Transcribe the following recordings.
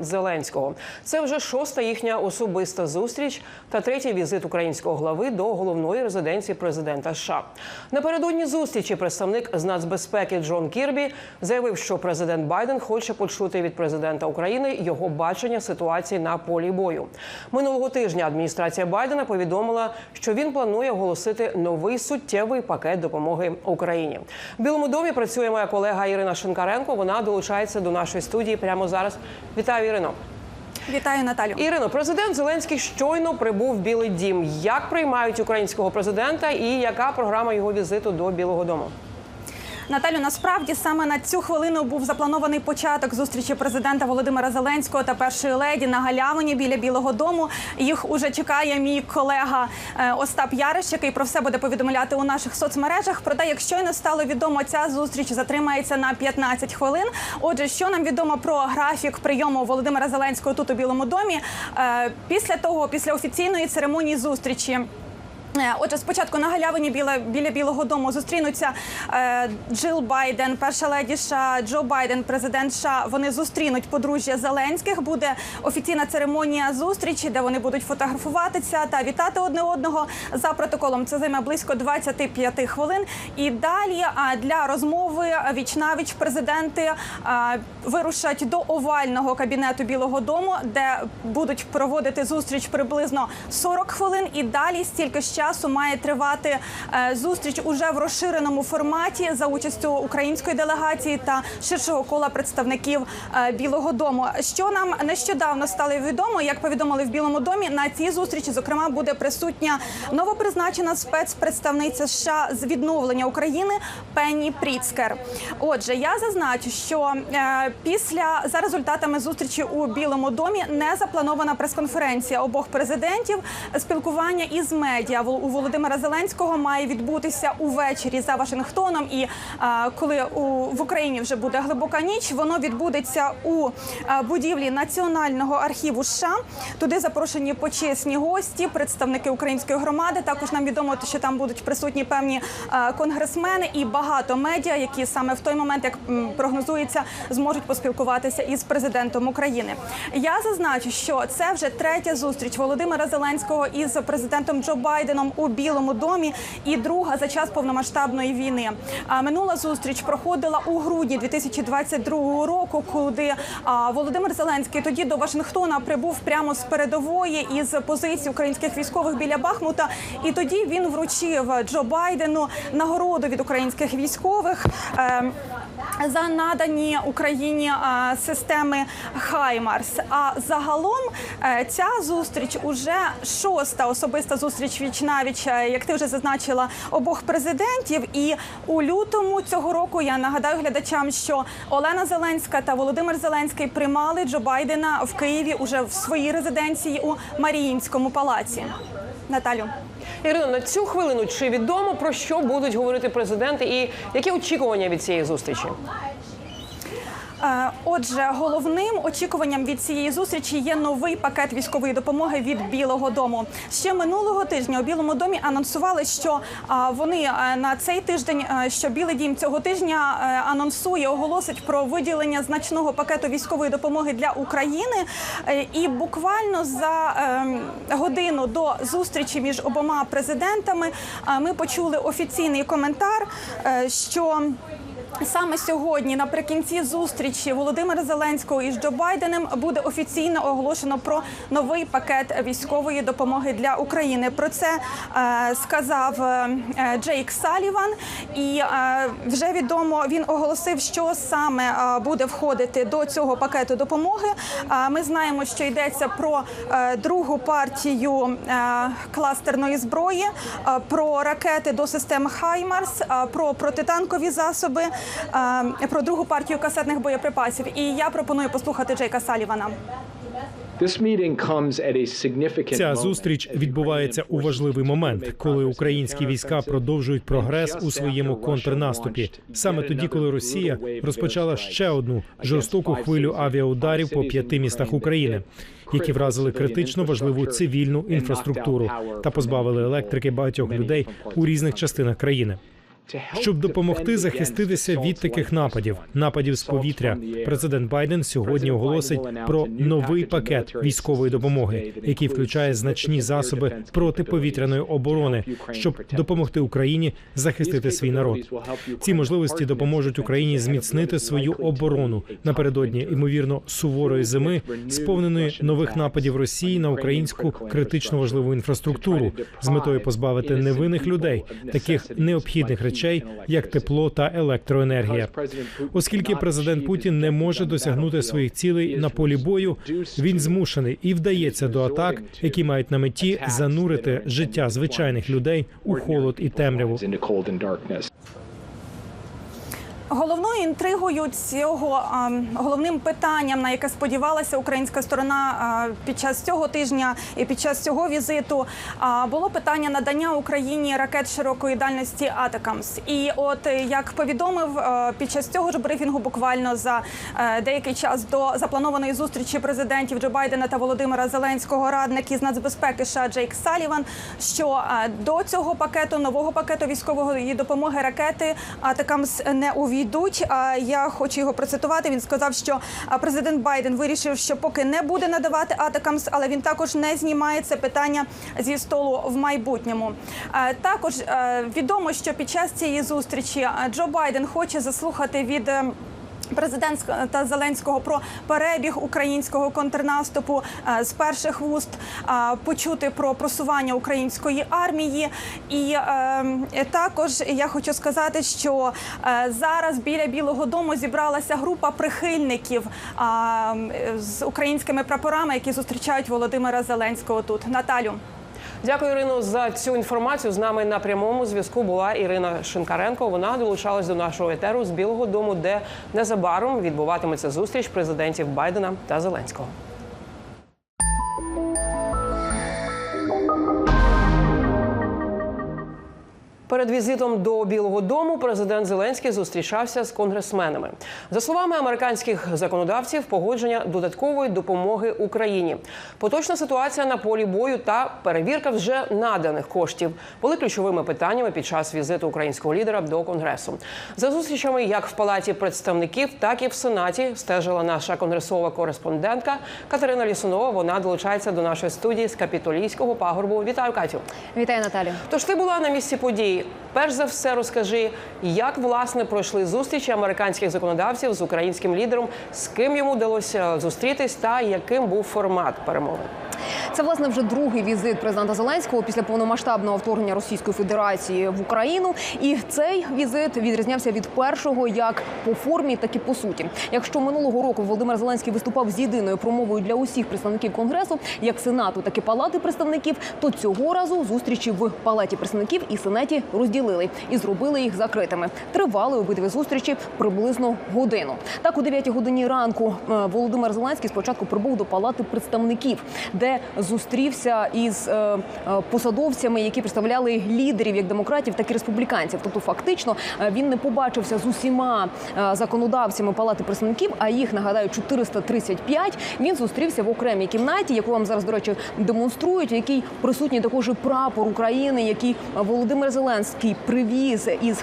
Зеленського. Це вже шоста їхня особиста зустріч та третій візит українського глави до головної резиденції президента США. Напередодні зустрічі представник з нацбезпеки Джон Кірбі заявив, що президент Байден хоче почути від президента України його бачення ситуації на полі бою. Минулого тижня адміністрація Байдена повідомила, що він планує оголосити новий суттєвий пакет допомоги Україні. В Білому домі працює моя колега Ірина Шинкаренко. Вона долучається до нашої студії прямо зараз. Вітаю, Ірино. Вітаю, Наталю. Ірино, президент Зеленський щойно прибув в Білий Дім. Як приймають українського президента і яка програма його візиту до Білого Дому? Наталю, насправді саме на цю хвилину був запланований початок зустрічі президента Володимира Зеленського та першої леді на галявині біля Білого Дому. Їх уже чекає мій колега е, Остап Яриш, який про все буде повідомляти у наших соцмережах. Проте, як щойно стало відомо, ця зустріч затримається на 15 хвилин. Отже, що нам відомо про графік прийому Володимира Зеленського тут у Білому домі Е, після того, після офіційної церемонії зустрічі. Е, Отже, спочатку на галявині біля, біля Білого Дому зустрінуться е, Джил Байден, перша леді США, Джо Байден, президент США. Вони зустрінуть подружжя Зеленських. Буде офіційна церемонія зустрічі, де вони будуть фотографуватися та вітати одне одного за протоколом. Це займе близько 25 хвилин. І далі для розмови вічнавіч президенти а, вирушать до овального кабінету Білого Дому, де будуть проводити зустріч приблизно 40 хвилин. І далі стільки ж часу має тривати е, зустріч уже в розширеному форматі за участю української делегації та ширшого кола представників е, Білого Дому. Що нам нещодавно стало відомо, як повідомили в Білому домі, на цій зустрічі зокрема буде присутня новопризначена спецпредставниця США з відновлення України Пенні Пріцкер. Отже, я зазначу, що е, після за результатами зустрічі у Білому домі не запланована прес-конференція обох президентів. Спілкування із медіа у Володимира Зеленського має відбутися увечері за Вашингтоном. І е, коли у в Україні вже буде глибока ніч, воно відбудеться у будівлі Національного архіву США. Туди запрошені почесні гості, представники української громади. Також нам відомо, що там будуть присутні певні конгресмени і багато медіа, які саме в той момент, як прогнозується, зможуть поспілкуватися із президентом України. Я зазначу, що це вже третя зустріч Володимира Зеленського із президентом Джо Байденом у Білому домі і друга за час повномасштабної війни. А минула зустріч проходила у грудні 2022 року, куди Володимир Зеленський тоді до Вашингтона прибув прямо з передової із позиції українських військових біля Бахмута. І тоді він вручив Джо Байдену нагороду від українських військових. За надані Україні системи Хаймарс. А загалом е, ця зустріч уже шоста особиста зустріч віч навіч, е, як ти вже зазначила, обох президентів. І у лютому цього року я нагадаю глядачам, що Олена Зеленська та Володимир Зеленський приймали Джо Байдена в Києві уже в своїй резиденції у Маріїнському палаці. Наталю. Ірино, на цю хвилину чи відомо про що будуть говорити президенти і які очікування від цієї зустрічі? Е, Отже, головним очікуванням від цієї зустрічі є новий пакет військової допомоги від Білого Дому. Ще минулого тижня у Білому домі анонсували, що вони е, на цей тиждень, е, що Білий Дім цього тижня е, анонсує, оголосить про виділення значного пакету військової допомоги для України. Е, І буквально за е, годину до зустрічі між обома президентами е, ми почули офіційний коментар, е, що Саме сьогодні, наприкінці зустрічі Володимира Зеленського із Джо Байденом, буде офіційно оголошено про новий пакет військової допомоги для України. Про це е, сказав е, Джейк Саліван, і е, вже відомо він оголосив, що саме е, буде входити до цього пакету допомоги. Е, ми знаємо, що йдеться про другу партію кластерної зброї, про ракети до систем Хаймарс, про протитанкові засоби, про другу партію касетних боєприпасів. І я пропоную послухати Джейка Салівана. Ця зустріч відбувається у важливий момент, коли українські війська продовжують прогрес у своєму контрнаступі. Саме тоді, коли Росія розпочала ще одну жорстоку хвилю авіаударів по п'яти містах України, які вразили критично важливу цивільну інфраструктуру та позбавили електрики багатьох людей у різних частинах країни. Щоб допомогти захиститися від таких нападів, нападів з повітря. Президент Байден сьогодні оголосить про новий пакет військової допомоги, який включає значні засоби протиповітряної оборони, щоб допомогти Україні захистити свій народ. Ці можливості допоможуть Україні зміцнити свою оборону напередодні ймовірно суворої зими, сповненої нових нападів Росії на українську критично важливу інфраструктуру з метою позбавити невинних людей таких необхідних речей, як тепло та електроенергія. Оскільки президент Путін не може досягнути своїх цілей на полі бою, він змушений і вдається до атак, які мають на меті занурити життя звичайних людей у холод і темряву. Головною інтригою цього головним питанням, на яке сподівалася українська сторона під час цього тижня і під час цього візиту, було питання надання Україні ракет широкої дальності Атакамс. І от як повідомив під час цього ж брифінгу, буквально за е, деякий час до запланованої зустрічі президентів Джо Байдена та Володимира Зеленського радник із нацбезпеки США Джейк Саліван, що до цього пакету нового пакету військової допомоги ракети Атакамс не увійдуть. А я хочу його процитувати. Він сказав, що президент Байден вирішив, що поки не буде надавати Атакамс, але він також не знімає це питання зі столу в майбутньому. Також відомо, що під час цієї зустрічі Джо Байден хоче заслухати від. Президента Зеленського про перебіг українського контрнаступу е, з перших вуст е, почути про просування української армії. І е, також я хочу сказати, що зараз біля Білого Дому зібралася група прихильників з українськими прапорами, які зустрічають Володимира Зеленського тут. Наталю. Дякую, Ірино, за цю інформацію. З нами на прямому зв'язку була Ірина Шинкаренко. Вона долучалась до нашого етеру з Білого Дому, де незабаром відбуватиметься зустріч президентів Байдена та Зеленського. Перед візитом до Білого Дому президент Зеленський зустрічався з конгресменами. За словами американських законодавців, погодження додаткової допомоги Україні, поточна ситуація на полі бою та перевірка вже наданих коштів були ключовими питаннями під час візиту українського лідера до конгресу. За зустрічами як в палаті представників, так і в сенаті стежила наша конгресова кореспондентка Катерина Лісунова. Вона долучається до нашої студії з капітолійського пагорбу. Вітаю, Катю. Вітаю, Наталю. Тож ти була на місці Перш за все, розкажи, як власне пройшли зустрічі американських законодавців з українським лідером, з ким йому вдалося зустрітись, та яким був формат перемовин. Це власне вже другий візит президента Зеленського після повномасштабного вторгнення Російської Федерації в Україну. І цей візит відрізнявся від першого як по формі, так і по суті. Якщо минулого року Володимир Зеленський виступав з єдиною промовою для усіх представників конгресу, як сенату, так і палати представників, то цього разу зустрічі в палаті представників і сенаті розділили і зробили їх закритими. Тривали обидві зустрічі приблизно годину. Так, о 9 годині ранку е, Володимир Зеленський спочатку прибув до палати представників, де зустрівся із е, е, посадовцями, які представляли лідерів як демократів, так і республіканців. Тобто, фактично, е, він не побачився з усіма законодавцями палати представників, а їх нагадаю 435. Він зустрівся в окремій кімнаті, яку вам зараз до речі демонструють, в якій присутній також і прапор України, який Володимир Зеленський привіз із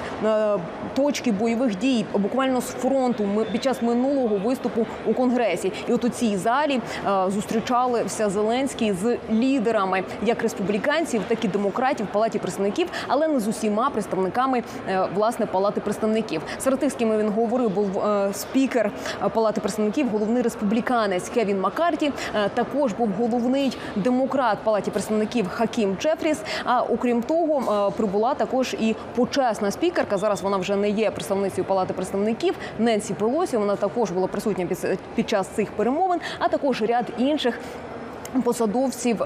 точки бойових дій, буквально з фронту під час минулого виступу у конгресі. І от у цій залі зустрічалися Зеленський з лідерами як республіканців, так і демократів в палаті представників, але не з усіма представниками е, власне палати представників. Серед тих, з ким він говорив, був е, спікер е, палати представників, головний республіканець Кевін Маккарті. Також був головний демократ палаті представників Хакім Джефріс. А окрім того, прибула також і почесна спікерка. Зараз вона вже не є представницею палати представників. Ненсі Пелосі. Вона також була присутня під час цих перемовин, а також ряд інших. Посадовців, е,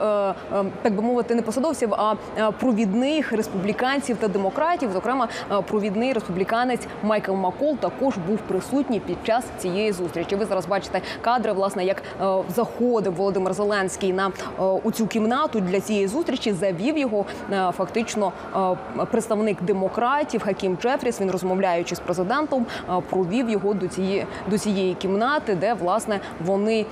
е, так би мовити, не посадовців, а е, провідних республіканців та демократів. Зокрема, провідний республіканець Майкл Макол також був присутній під час цієї зустрічі. Ви зараз бачите кадри, власне, як заходив Володимир Зеленський на у цю кімнату для цієї зустрічі. Завів його фактично представник демократів Хакім Джефріс. Він розмовляючи з президентом, провів його до цієї до цієї кімнати, де власне вони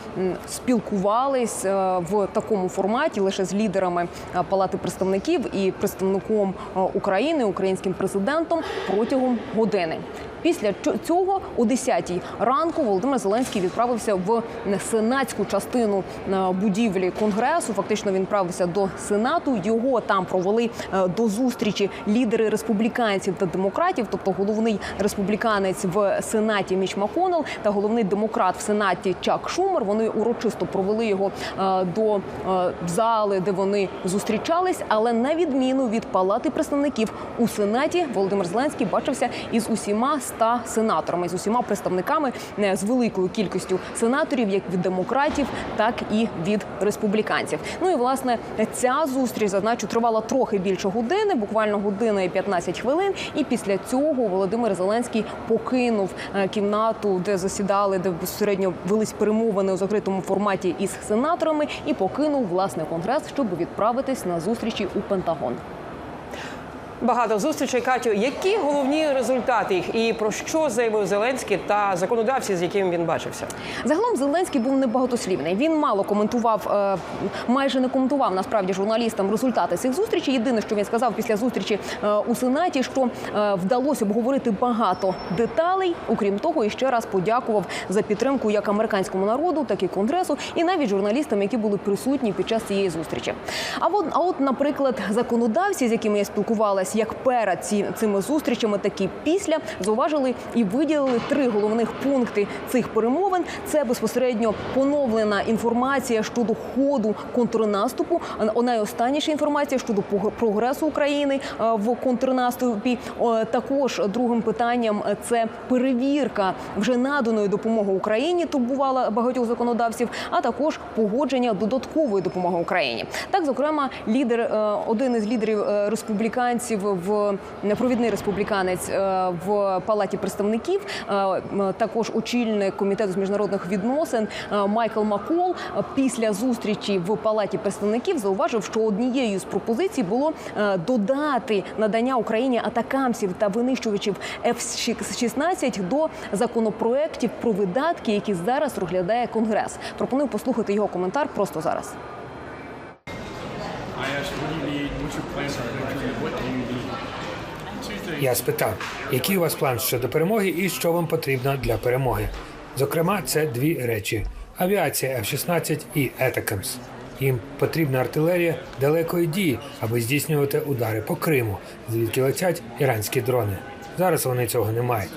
спілкувались. В такому форматі лише з лідерами е, Палати представників і представником е, України, українським президентом протягом години. Після цього о 10 ранку Володимир Зеленський відправився в сенатську частину е, будівлі конгресу. Фактично він правився до сенату. Його там провели е, до зустрічі лідери республіканців та демократів, тобто головний республіканець в сенаті Міч Маконел та головний демократ в сенаті Чак Шумер. Вони урочисто провели його е, до зали, де вони зустрічались. Але на відміну від палати представників у сенаті, Володимир Зеленський бачився із усіма ста сенаторами, з усіма представниками е, з великою кількістю сенаторів, як від демократів, так і від республіканців. Ну і власне ця зустріч зазначу тривала трохи більше години, буквально година і 15 хвилин. І після цього Володимир Зеленський покинув е, кімнату, де засідали, де безпосередньо велись перемовини у закритому форматі із сенаторами, і покинув власне конгрес, щоб відправитись на зустрічі у Пентагон. Багато зустрічей, Катю. Які головні результати їх і про що заявив Зеленський та законодавці, з якими він бачився? Загалом Зеленський був небагатослівний. Він мало коментував, е, майже не коментував насправді журналістам результати цих зустрічей. Єдине, що він сказав після зустрічі е, у сенаті, що е, вдалося обговорити багато деталей. Окрім того, і ще раз подякував за підтримку як американському народу, так і конгресу, і навіть журналістам, які були присутні під час цієї зустрічі. А от, а от, наприклад, законодавці, з якими я спілкувалась, як перед ці, цими зустрічами, так і після, зауважили і виділили три головних пункти цих перемовин. Це безпосередньо поновлена інформація щодо ходу контрнаступу. Найостанніша інформація щодо прогресу України в контрнаступі. Також другим питанням е, це перевірка вже наданої допомоги Україні. Турбувала багатьох законодавців, а також погодження додаткової допомоги Україні. Так, зокрема, лідер е, один із лідерів е, республіканців в провідний республіканець е, в палаті представників, е, також очільник комітету з міжнародних відносин е, Майкл Макол після зустрічі в палаті представників зауважив, що однією з пропозицій було додати надання Україні атакамсів та винищувачів F-16 до законопроєктів про видатки, які зараз розглядає Конгрес. Пропоную послухати його коментар просто зараз. I asked, what do you need? What's your plan for victory? What do you need? Two things. Я спитав, який у вас план щодо перемоги і що вам потрібно для перемоги. Зокрема, це дві речі: авіація F-16 і Етакамс. Їм потрібна артилерія далекої дії, аби здійснювати удари по Криму, звідки летять іранські дрони. Зараз вони цього не мають.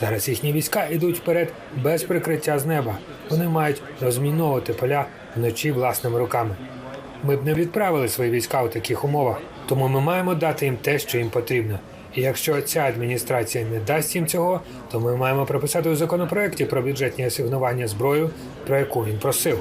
Зараз їхні війська йдуть вперед без прикриття з неба. Вони мають розміновувати поля вночі власними руками. Ми б не відправили свої війська у таких умовах, тому ми маємо дати їм те, що їм потрібно. І якщо ця адміністрація не дасть їм цього, то ми маємо прописати у законопроекті про бюджетні асигнування зброю, про яку він просив.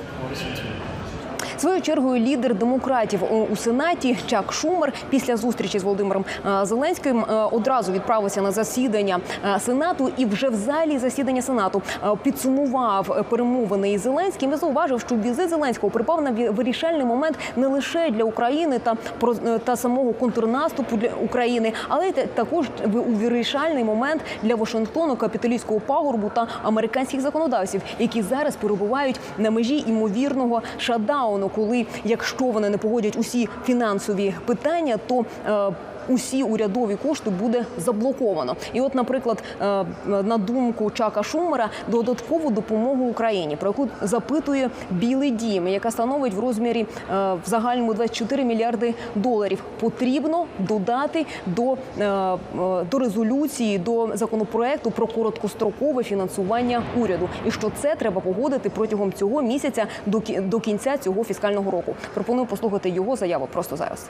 Своєю чергою лідер демократів у- сенаті Чак Шумер після зустрічі з Володимиром е, Зеленським е, одразу відправився на засідання е, сенату і вже в залі засідання сенату підсумував перемовини із Зеленським і зауважив, що візит Зеленського припав на вирішальний момент не лише для України та та самого контрнаступу для України, але й та- також у вирішальний момент для Вашингтону, капіталістського пагорбу та американських законодавців, які зараз перебувають на межі імовірного шатдауну, коли якщо вони не погодять усі фінансові питання, то е, Усі урядові кошти буде заблоковано, і от, наприклад, е, на думку Чака Шумера, додаткову допомогу Україні, про яку запитує Білий Дім, яка становить в розмірі е, в загальному 24 мільярди доларів, потрібно додати до, е, до резолюції, до законопроекту про короткострокове фінансування уряду, і що це треба погодити протягом цього місяця до кінця цього фіскального року. Пропоную послухати його заяву просто зараз.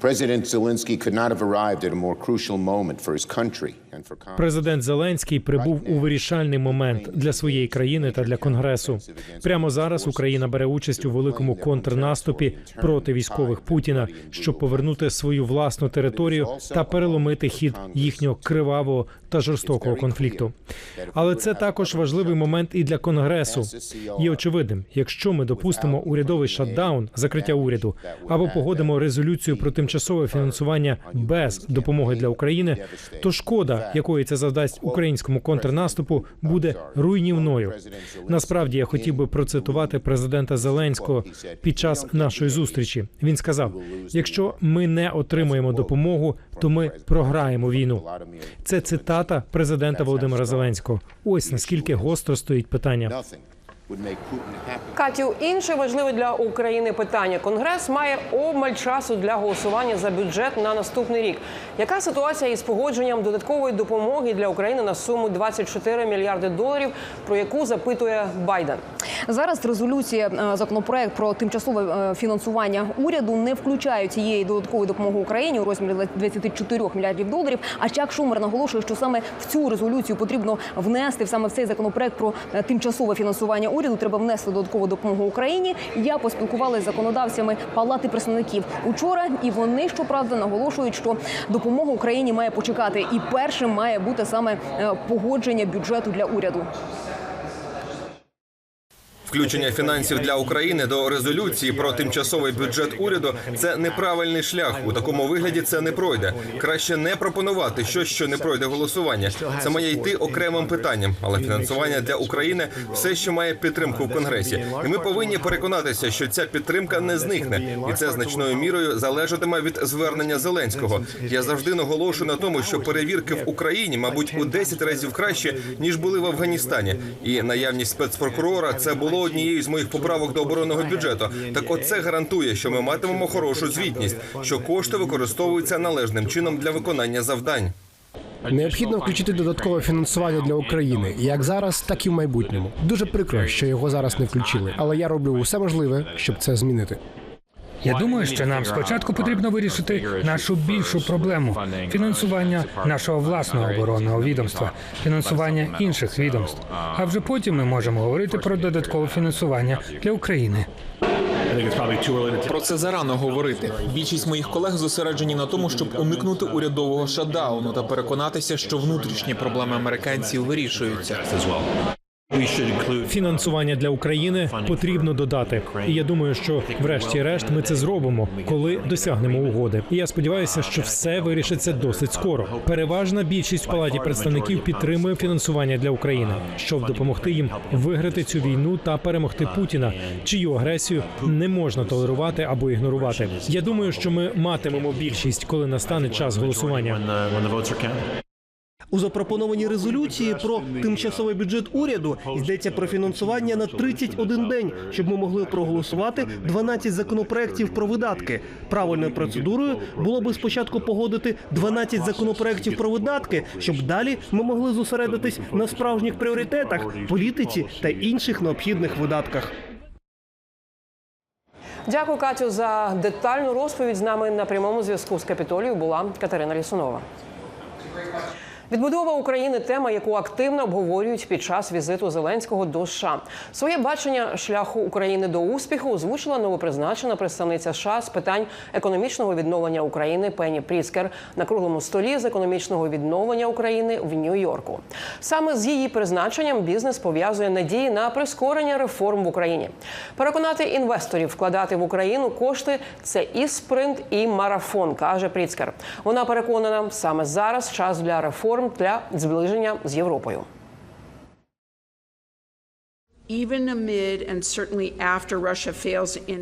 President Zelensky could not have arrived at a more crucial moment for his country and for Congress. Президент Зеленський прибув у вирішальний момент для своєї країни та для конгресу. Прямо зараз Україна бере участь у великому контрнаступі проти військових Путіна, щоб повернути свою власну територію та переломити хід їхнього кривавого та жорстокого конфлікту. Але це також важливий момент і для конгресу. Є очевидним, якщо ми допустимо урядовий шатдаун, закриття уряду або погодимо резолюцію про тимчасове тимчасове фінансування без допомоги для України, то шкода, якої це завдасть українському контрнаступу, буде руйнівною. Насправді я хотів би процитувати президента Зеленського під час нашої зустрічі. Він сказав: якщо ми не отримаємо допомогу, то ми програємо війну. Це цитата президента Володимира Зеленського. Ось наскільки гостро стоїть питання. Катю, інше важливе для України питання. Конгрес має обмаль часу для голосування за бюджет на наступний рік. Яка ситуація із погодженням додаткової допомоги для України на суму 24 мільярди доларів, про яку запитує Байден? Зараз резолюція е, законопроект про тимчасове е, фінансування уряду не включає цієї додаткової допомоги Україні у розмірі 24 мільярдів доларів. А Чак Шумер наголошує, що саме в цю резолюцію потрібно внести саме в цей законопроект про е, тимчасове фінансування уряду. Треба внести додаткову допомогу Україні. Я поспілкувалася з законодавцями Палати представників учора, і вони щоправда наголошують, що допомога Україні має почекати, і першим має бути саме е, погодження бюджету для уряду. Включення фінансів для України до резолюції про тимчасовий бюджет уряду це неправильний шлях. У такому вигляді це не пройде. Краще не пропонувати щось, що не пройде голосування. Це має йти окремим питанням, але фінансування для України все ще має підтримку в конгресі. І ми повинні переконатися, що ця підтримка не зникне, і це значною мірою залежатиме від звернення Зеленського. Я завжди наголошую на тому, що перевірки в Україні, мабуть, у 10 разів краще ніж були в Афганістані. І наявність спецпрокурора це було однією з моїх поправок до оборонного бюджету. Так, оце гарантує, що ми матимемо хорошу звітність, що кошти використовуються належним чином для виконання завдань. Необхідно включити додаткове фінансування для України, як зараз, так і в майбутньому. Дуже прикро, що його зараз не включили, але я роблю усе можливе, щоб це змінити. Я думаю, що нам спочатку потрібно вирішити нашу більшу проблему фінансування нашого власного оборонного відомства, фінансування інших відомств. А вже потім ми можемо говорити про додаткове фінансування для України. Про це зарано говорити. Більшість моїх колег зосереджені на тому, щоб уникнути урядового шатдауну та переконатися, що внутрішні проблеми американців вирішуються. Фінансування для України потрібно додати. І я думаю, що врешті-решт ми це зробимо, коли досягнемо угоди. І я сподіваюся, що все вирішиться досить скоро. Переважна більшість в палаті представників підтримує фінансування для України, щоб допомогти їм виграти цю війну та перемогти Путіна, чию агресію не можна толерувати або ігнорувати. Я думаю, що ми матимемо більшість, коли настане час голосування. У запропонованій резолюції про тимчасовий бюджет уряду йдеться про фінансування на 31 день, щоб ми могли проголосувати 12 законопроєктів про видатки. Правильною процедурою було би спочатку погодити 12 законопроєктів про видатки, щоб далі ми могли зосередитись на справжніх пріоритетах, політиці та інших необхідних видатках. Дякую, Катю, за детальну розповідь. З нами на прямому зв'язку з Капітолією була Катерина Лісунова. Відбудова України тема, яку активно обговорюють під час візиту Зеленського до США. Своє бачення шляху України до успіху озвучила новопризначена представниця США з питань економічного відновлення України Пені Пріскер на круглому столі з економічного відновлення України в Нью-Йорку. Саме з її призначенням бізнес пов'язує надії на прискорення реформ в Україні. Переконати інвесторів вкладати в Україну кошти це і спринт, і марафон, каже Пріцкер. Вона переконана, саме зараз час для реформ для зближення з Європою.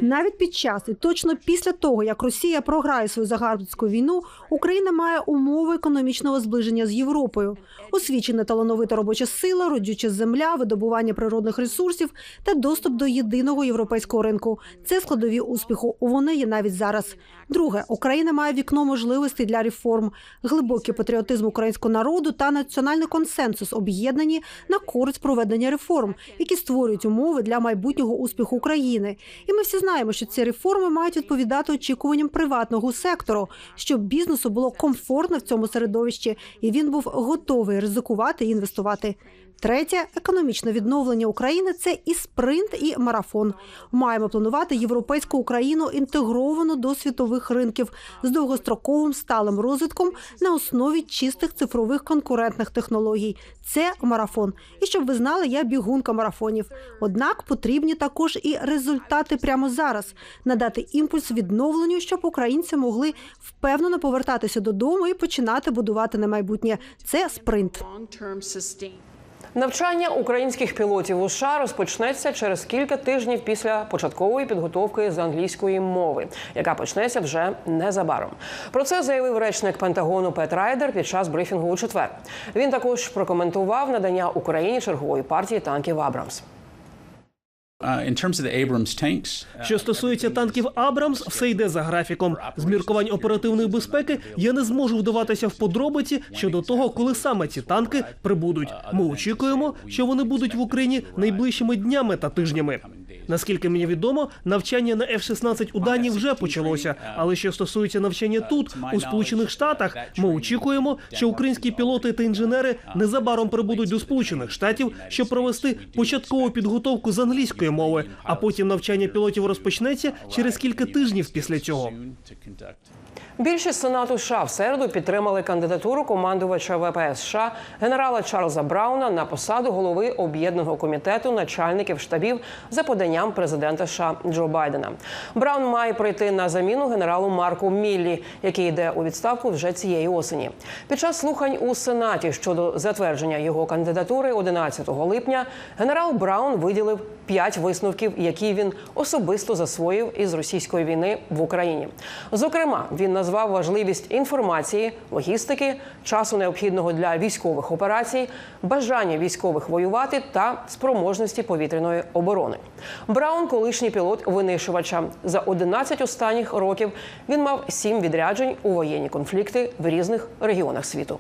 Навіть під час і точно після того, як Росія програє свою загарбницьку війну, Україна має умови економічного зближення з Європою, освічена талановита робоча сила, родюча земля, видобування природних ресурсів та доступ до єдиного європейського ринку. Це складові успіху. Вони є навіть зараз. Друге, Україна має вікно можливостей для реформ, глибокий патріотизм українського народу та національний консенсус об'єднані на користь проведення реформ, які створюють умови для майбутнього успіху України. І ми всі знаємо, що ці реформи мають відповідати очікуванням приватного сектору, щоб бізнесу було комфортно в цьому середовищі, і він був готовий ризикувати і інвестувати. Третє економічне відновлення України це і спринт, і марафон. Маємо планувати європейську Україну інтегровану до світових ринків з довгостроковим сталим розвитком на основі чистих цифрових конкурентних технологій. Це марафон. І щоб ви знали, я бігунка марафонів. Однак потрібні також і результати прямо зараз надати імпульс відновленню, щоб українці могли впевнено повертатися додому і починати будувати на майбутнє. Це спринт. Навчання українських пілотів у США розпочнеться через кілька тижнів після початкової підготовки з англійської мови, яка почнеться вже незабаром. Про це заявив речник Пентагону Пет Райдер під час брифінгу у четвер. Він також прокоментував надання Україні чергової партії танків Абрамс. Що стосується танків Абрамс, все йде за графіком. З міркувань оперативної безпеки я не зможу вдаватися в подробиці щодо того, коли саме ці танки прибудуть. Ми очікуємо, що вони будуть в Україні найближчими днями та тижнями. Наскільки мені відомо, навчання на F-16 у Данії вже почалося. Але що стосується навчання тут, у Сполучених Штатах, ми очікуємо, що українські пілоти та інженери незабаром прибудуть до Сполучених Штатів, щоб провести початкову підготовку з англійської мови, а потім навчання пілотів розпочнеться через кілька тижнів після цього. Більшість сенату США в середу підтримали кандидатуру командувача ВПС США генерала Чарльза Брауна на посаду голови об'єднаного комітету начальників штабів за поданням президента США Джо Байдена. Браун має прийти на заміну генералу Марку Міллі, який йде у відставку вже цієї осені. Під час слухань у сенаті щодо затвердження його кандидатури 11 липня генерал Браун виділив п'ять висновків, які він особисто засвоїв із російської війни в Україні. Зокрема, він назвав важливість інформації, логістики, часу необхідного для військових операцій, бажання військових воювати та спроможності повітряної оборони. Браун, колишній пілот винищувача, за 11 останніх років він мав сім відряджень у воєнні конфлікти в різних регіонах світу.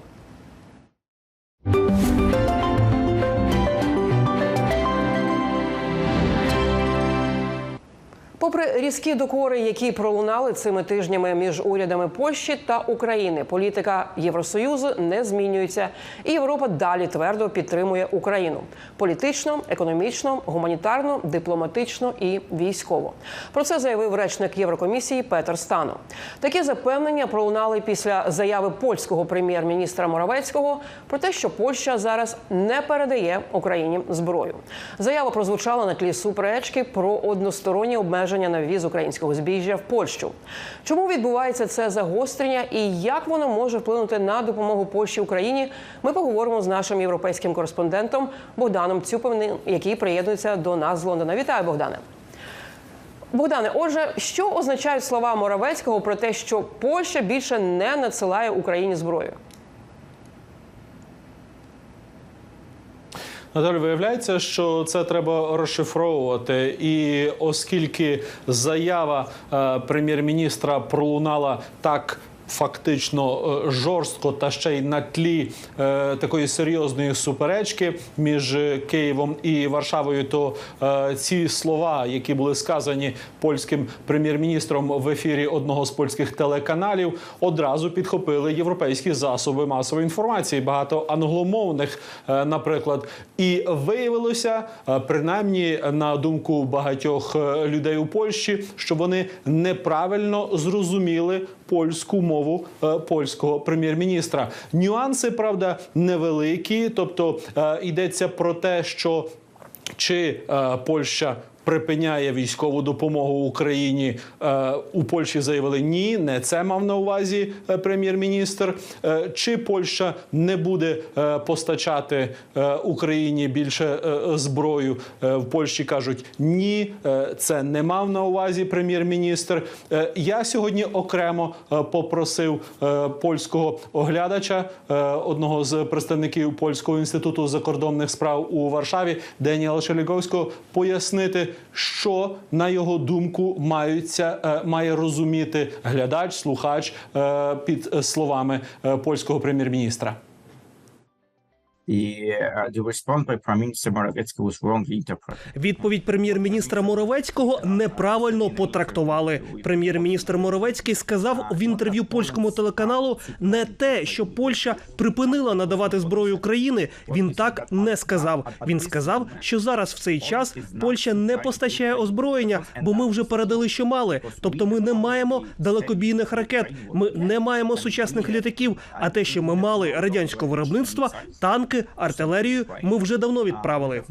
Попри різкі докори, які пролунали цими тижнями між урядами Польщі та України, політика Євросоюзу не змінюється, і Європа далі твердо підтримує Україну політично, економічно, гуманітарно, дипломатично і військово. Про це заявив речник Єврокомісії Петер Стано. Такі запевнення пролунали після заяви польського прем'єр-міністра Моравецького про те, що Польща зараз не передає Україні зброю. Заява прозвучала на тлі суперечки про односторонні обмеження на ввіз українського збіжжя в Польщу. Чому відбувається це загострення і як воно може вплинути на допомогу Польщі Україні? Ми поговоримо з нашим європейським кореспондентом Богданом Цюповним, який приєднується до нас з Лондона. Вітаю, Богдане. Богдане, отже, що означають слова Моравецького про те, що Польща більше не надсилає Україні зброю? Наталі, виявляється, що це треба розшифровувати, і оскільки заява е, прем'єр-міністра пролунала так. Фактично е, жорстко та ще й на тлі е, такої серйозної суперечки між Києвом і Варшавою, то е, ці слова, які були сказані польським прем'єр-міністром в ефірі одного з польських телеканалів, одразу підхопили європейські засоби масової інформації, багато англомовних, наприклад, і виявилося, принаймні на думку багатьох людей у Польщі, що вони неправильно зрозуміли польську мову е, польського прем'єр-міністра. Нюанси, правда, невеликі, тобто е, йдеться про те, що чи е, Польща. Припиняє військову допомогу Україні Е, у Польщі. Заявили ні, не це мав на увазі е, прем'єр-міністр. Е, Чи Польща не буде постачати Україні більше зброю? В Польщі кажуть ні, це не мав на увазі прем'єр-міністр. Я сьогодні окремо попросив польського оглядача, одного з представників польського інституту закордонних справ у Варшаві, Деніела Шеліговського, пояснити, що на його думку маються е, має розуміти глядач, слухач е, під е, словами польського прем'єр-міністра. The, uh, the. Відповідь прем'єр-міністра Моровецького неправильно потрактували. Прем'єр-міністр Моровецький сказав в інтерв'ю польському телеканалу не те, що Польща припинила надавати зброю Україні. Він так не сказав. Він сказав, що зараз в цей час Польща не постачає озброєння, бо ми вже передали, що мали. Тобто, ми не маємо далекобійних ракет, ми не маємо сучасних літаків. А те, що ми мали радянського виробництва, танки, артилерію, ми вже давно відправили.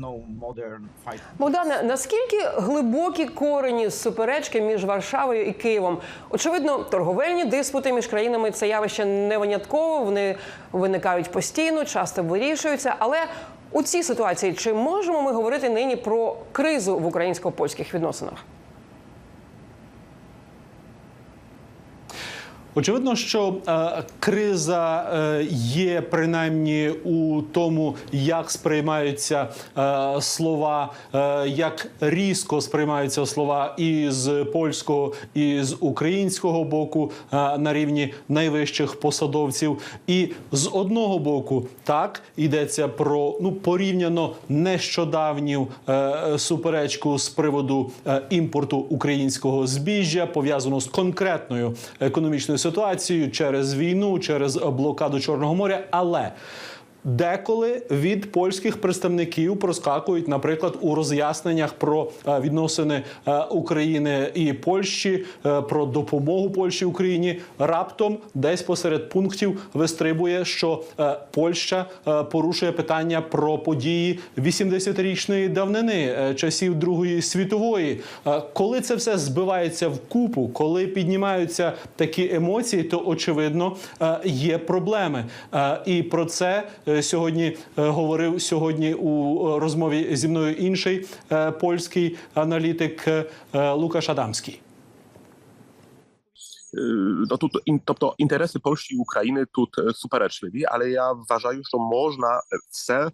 Богдане, наскільки глибокі корені суперечки між Варшавою і Києвом? Очевидно, торговельні диспути між країнами це явище не винятково. Вони виникають постійно, часто вирішуються. Але у цій ситуації чи можемо ми говорити нині про кризу в українсько-польських відносинах? Очевидно, що е, криза е, є принаймні у тому, як сприймаються е, слова, е, як різко сприймаються слова і з польського, і з українського боку е, на рівні найвищих посадовців. І з одного боку, так йдеться про ну порівняно нещодавню е, суперечку з приводу е, імпорту українського збіжжя, пов'язану з конкретною економічною ситуацією через війну, через блокаду Чорного моря, але Деколи від польських представників проскакують, наприклад, у роз'ясненнях про е, відносини е, України і Польщі, е, про допомогу Польщі Україні. Раптом десь посеред пунктів вистрибує, що Польща порушує питання про події 80-річної давнини часів Другої світової. Коли це все збивається в купу, коли піднімаються такі емоції, то очевидно є проблеми. І про це сьогодні е, говорив сьогодні у е, розмові зі мною інший е, польський аналітик Лукаш Адамський. no тут ін- тобто інтереси Польщі і України тут е, суперечливі, але я вважаю, що можна це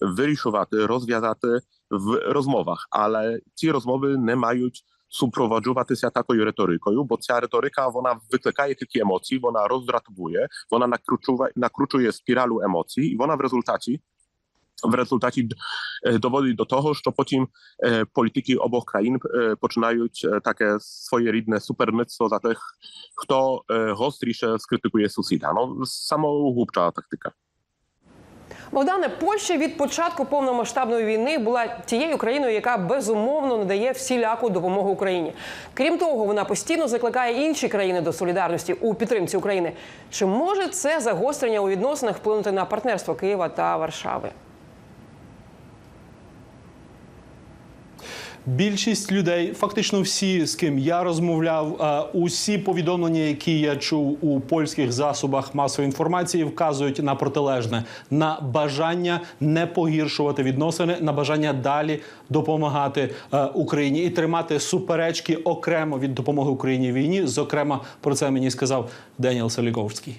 вирішувати, розв'язати в розмовах, але ці розмови не мають супроводжуватися такою риторикою, бо ця риторика вона викликає тільки емоції, вона роздратowuje, вона накручує, накручує spiralu emocji i вона в результаті w rezultacie e, dowodzi do того, що потім е, політики обох країн е, починають е, таке своєрідне суперництво за тих, хто е, гостріше скритикує сусіда. Ну, самогубча тактика. Богдане, Польща від початку повномасштабної війни була тією країною, яка безумовно надає всіляку допомогу Україні. Крім того, вона постійно закликає інші країни до солідарності у підтримці України. Чи може це загострення у відносинах вплинути на партнерство Києва та Варшави? Більшість людей, фактично всі, з ким я розмовляв, е, усі повідомлення, які я чув у польських засобах масової інформації, вказують на протилежне на бажання не погіршувати відносини, на бажання далі допомагати е, Україні і тримати суперечки окремо від допомоги Україні війні. Зокрема, про це мені сказав Деніел Соліковський.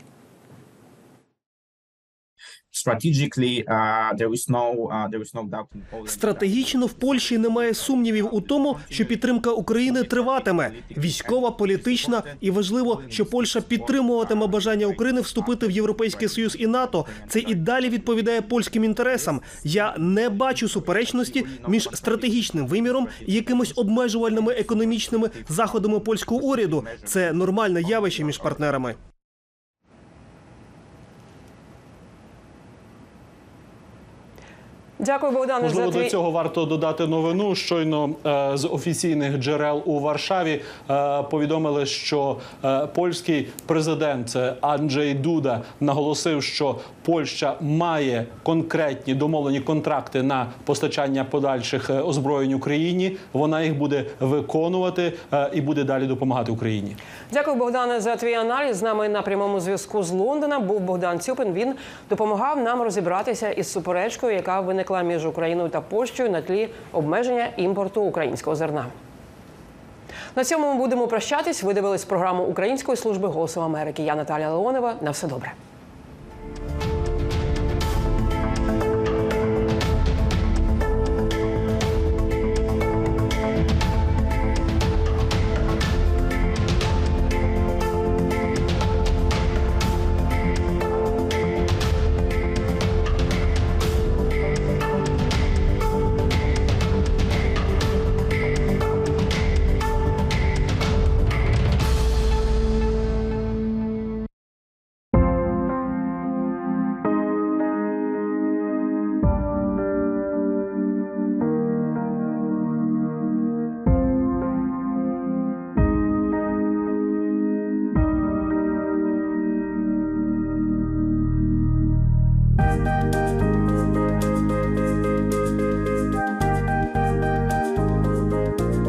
Strategically, uh, there is no uh. Стратегічно в Польщі немає сумнівів у тому, що підтримка України триватиме військова, політична і важливо, що Польща підтримуватиме бажання України вступити в Європейський Союз і НАТО. Це і далі відповідає польським інтересам. Я не бачу суперечності між стратегічним виміром і якимось обмежувальними економічними заходами польського уряду. Це нормальне явище між партнерами. Дякую, Богдане, Можливо, за до цього варто додати новину. Щойно е, з офіційних джерел у Варшаві е, повідомили, що е, польський президент е, Анджей Дуда наголосив, що Польща має конкретні домовлені контракти на постачання подальших е, озброєнь Україні. Вона їх буде виконувати е, і буде далі допомагати Україні. Дякую, Богдане, за твій аналіз. З нами на прямому зв'язку з Лондона був Богдан Цюпин. Він допомагав нам розібратися із суперечкою, яка виникла між Україною та Польщею на тлі обмеження імпорту українського зерна. На цьому ми будемо прощатись. Ви дивились програму Української служби голосу Америки. Я Наталія Леонова. На все добре.